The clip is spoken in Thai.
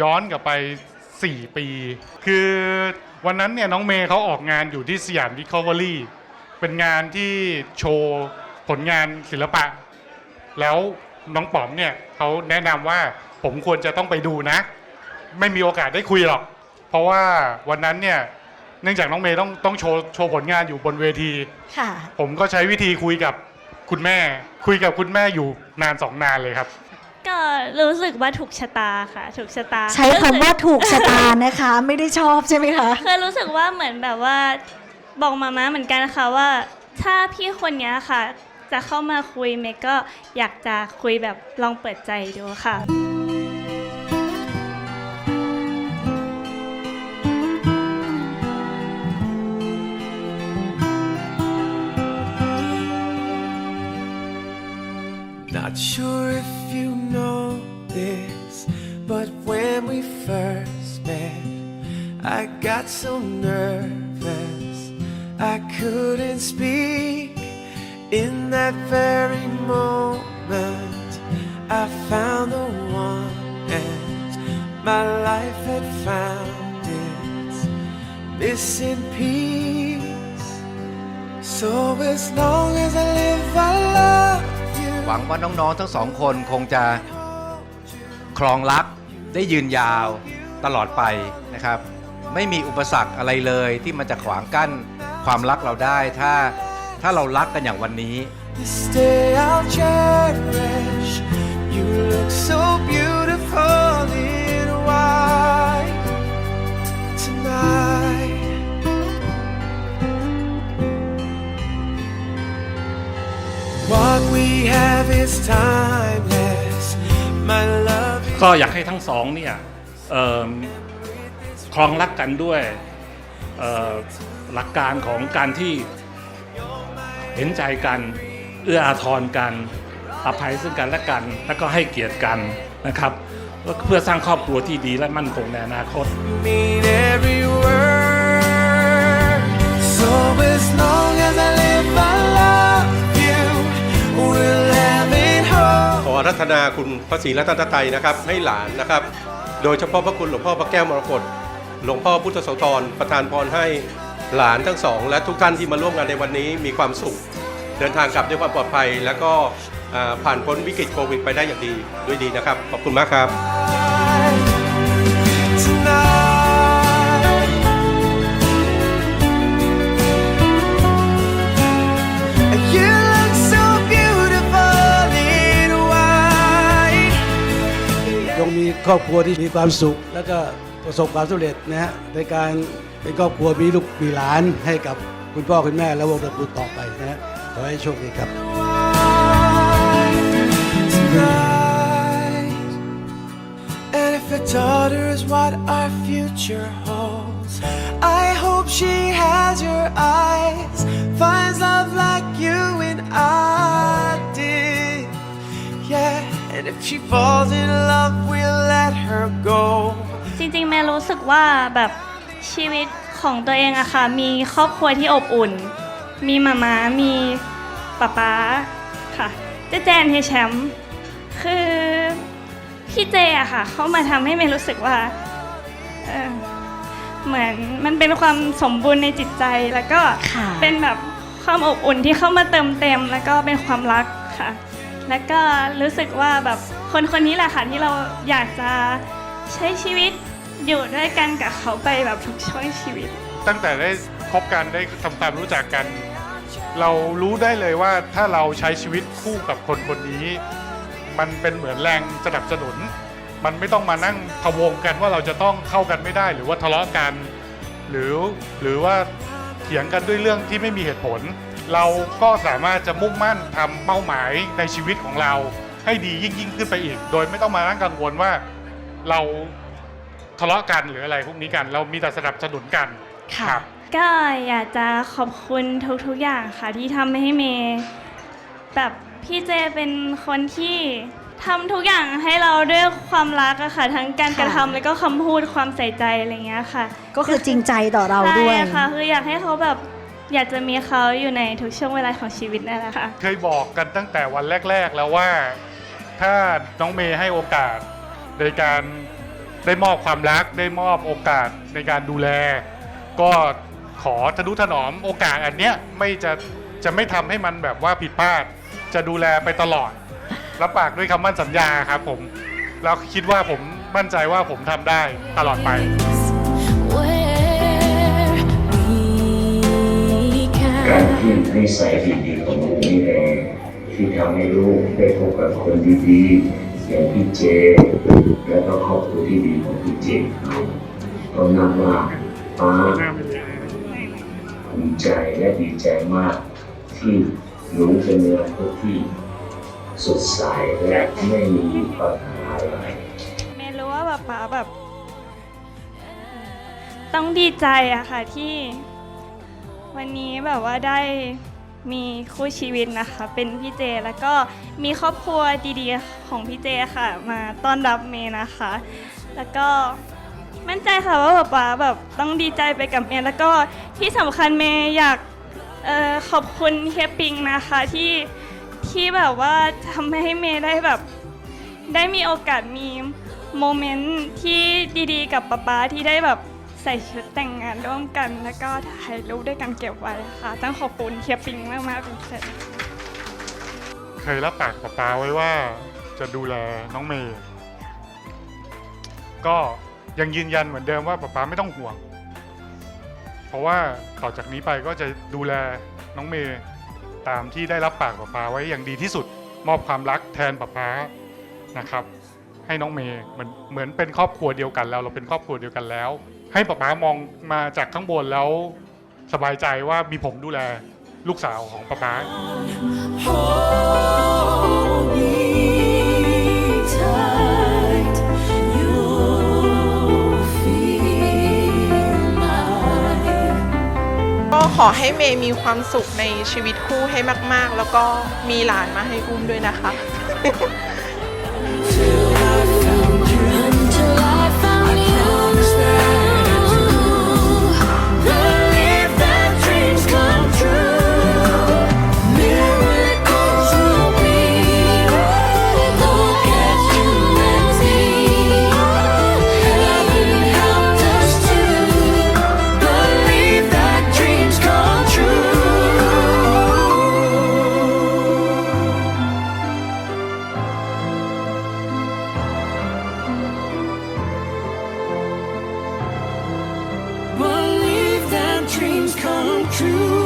ย้อนกลับไป 4 ปี คือวันนั้นเนี่ยน้องเมย์เขาออกงานอยู่ที่สยามดิคอเวอรี่เป็นงานที่โชว์ผลงานศิลปะ แล้วน้องป๋อมเนี่ยเขาแนะนำว่าผมควรจะต้องไปดูนะ ไม่มีโอกาสได้คุยหรอก เพราะว่าวันนั้นเนี่ยเนื่องจากน้องเมย์ต้องต้องโชว์โชว์ผลงานอยู่บนเวที ค่ะ ผมก็ใช้วิธีคุยกับคุณแม่ คุยกับคุณแม่อยู่นานสองนานเลยครับก็ รู้สึกว่าถูกชะตาค่ะ ถูกชะตาใช้คำว่าถูกชะตานะคะ ไม่ได้ชอบใช่ไหมคะเคยรู้สึกว่าเหมือนแบบว่าบอกมาม่าเหมือนกันนะคะว่า ถ้าพี่คนเนี้ยค่ะ จะเข้ามาคุยเมย์ก็อยากจะคุยแบบลองเปิดใจดูค่ะ when we first met, I got so nervous I couldn't speak. In that very moment, I found the one, and my life had found its missing piece. So as long as I live, I love you. หวังว่าน้องๆทั้งสองคนคงจะครองรัก ได้ยืนยาวตลอดไปนะครับ ไม่มีอุปสรรคอะไรเลยที่มันจะขวางกั้นความรักเราได้ถ้าถ้าเรารักกันอย่างวันนี้ Stay, I'll cherish. You look so beautiful ก็อยากให้ทั้งสองเนี่ยครองรักกันด้วยหลักการของการที่เห็นใจกันเอื้ออาทรกันอภัยซึ่งกันและกัน แล้วก็ให้เกียรติกันนะครับ เพื่อสร้างครอบครัวที่ดีและมั่นคงในอนาคต รัธนาคุณพระศรีรัตนตรัยนะครับ ให้หลานนะครับ โดยเฉพาะพระคุณหลวงพ่อพระแก้วมรกตหลวงพ่อพุทธโสธรประทานพรให้หลานทั้งสอง และทุกท่านที่มาร่วมงานในวันนี้มีความสุข เดินทางกลับด้วยความปลอดภัย แล้วก็ผ่านพ้นวิกฤตโควิดไปได้อย่างดีด้วยดีนะครับ ขอบคุณมากครับ ครอบครัวที่มีความสุข แล้วก็ประสบความสำเร็จนะฮะในการเป็นครอบครัวมีลูกมีหลานให้กับคุณพ่อคุณแม่และวงตระกูลต่อไปนะฮะขอให้โชคดีครับ And if a daughter is what our future holds, I hope she has your eyes, finds love like you and I did. Yeah, and if she falls in love, we'll let her go. จริงๆแม่รู้สึกว่าแบบชีวิตของตัวเองอะค่ะ มีครอบครัวที่อบอุ่น มีมาม้ามีป๊าป๊าค่ะเจ๊แจนเฮยแชมป์คือพี่เจอะค่ะ เขามาทำให้เมย์รู้สึกว่าเออเหมือนมันเป็นความสมบูรณ์ในจิตใจแล้วก็ค่ะ เป็นแบบความอบอุ่นที่เข้ามาเติมเต็ม แล้วก็เป็นความรักค่ะ แล้วก็รู้สึกว่าแบบคนคนนี้แหละค่ะที่เราอยากจะใช้ชีวิตอยู่ด้วยกันกับเขาไปแบบทุกช่วงชีวิต ตั้งแต่ได้คบกันได้ทำความรู้จักกัน เรารู้ได้เลยว่าถ้าเราใช้ชีวิตคู่กับคนคนนี้ มันเป็นเหมือนแรงสนับสนุน มันไม่ต้องมานั่งพะวงกันว่าเราจะต้องเข้ากันไม่ได้ หรือว่าทะเลาะกัน หรือหรือว่าเถียงกันด้วยเรื่องที่ไม่มีเหตุผล เราก็สามารถจะมุ่งมั่นทำเป้าหมายในชีวิตของเรา ให้ดียิ่งยิ่งขึ้นไปอีก โดยไม่ต้องมานั่งกังวลว่าเราทะเลาะกันหรืออะไรพวกนี้กัน เรามีแต่สนับสนุนกันค่ะครับก็อยากจะขอบคุณทุกๆอย่างค่ะที่ทำให้เมย์แบบพี่เจเป็นคนที่ทำทุกอย่างให้เราด้วยความรักอะค่ะ ทั้งการกระทำแล้วก็คำพูดความใส่ใจอะไรเงี้ยค่ะ ก็คือจริงใจต่อเราด้วยใช่ค่ะคืออยากให้เขาแบบ อยากจะมีเขาอยู่ในทุกช่วงเวลาของชีวิตนั่นแหละค่ะ เคยบอกกันตั้งแต่วันแรก ๆ แล้วว่า ถ้าน้องเมย์ให้โอกาสในการได้มอบความรัก ได้มอบโอกาสในการดูแล ก็ขอทะนุถนอมโอกาสอันเนี้ยไม่จะจะไม่ทำให้มันแบบว่าผิดพลาด จะดูแลไปตลอด รับปากด้วยคำมั่นสัญญาครับผม แล้วคิดว่าผมมั่นใจว่าผมทำได้ตลอดไป การที่นิสัยดีๆของลูกนี่เองที่ทำให้ลูกได้พบกับคนดีๆอย่างพี่เจ และก็ครอบครัวที่ดีของพี่เจเขาก็นับว่าป้าภูมิใจและดีใจมาก ที่หนูเป็นเนื้อคนที่สดใสและไม่มีปัญหาอะไรเมย์รู้ว่าแบบป๋าแบบ ต้องดีใจอะค่ะที่ วันนี้แบบว่าได้มีคู่ชีวิตนะคะ เป็นพี่เจแล้วก็มีครอบครัวดีๆของพี่เจค่ะ มาต้อนรับเมย์นะคะ แล้วก็มั่นใจค่ะว่าป๊าป๊าแบบต้องดีใจไปกับเมย์แล้วก็ที่สำคัญเมย์อยากออขอบคุณเฮียปิงนะคะที่ที่แบบว่าทำให้เมย์ได้แบบได้มีโอกาสมีโมเมนต์ที่ดีๆ กับป๊าป๊าที่ได้แบบ ใส่ชุดแต่งงานร่วมกัน แล้วก็ถ่ายรูปด้วยกันเก็บไว้ค่ะ ต้องขอบคุณเฮียปิงมากๆเป็นพิเศษเคยรับปากป๊าป๊าไว้ว่าจะดูแลน้องเมย์ก็ยังยืนยันเหมือนเดิมว่าป๊าป๊าไม่ต้องห่วง เพราะว่าต่อจากนี้ไปก็จะดูแลน้องเมย์ตามที่ได้รับปากป๊าป๊าไว้อย่างดีที่สุด มอบความรักแทนป๊าป๊านะครับ ให้น้องเมย์เหมือนเหมือนเป็นครอบครัวเดียวกันแล้ว เราเป็นครอบครัวเดียวกันแล้ว ให้ป๊าป๊ามองมาจากข้างบนแล้วสบายใจว่ามีผมดูแลลูกสาวของป๊าป๊า Hold me tight. You'll feel like ก็ขอให้เมย์มีความสุขในชีวิตคู่ให้มาก ๆ แล้วก็มีหลานมาให้อุ้มด้วยนะคะ true.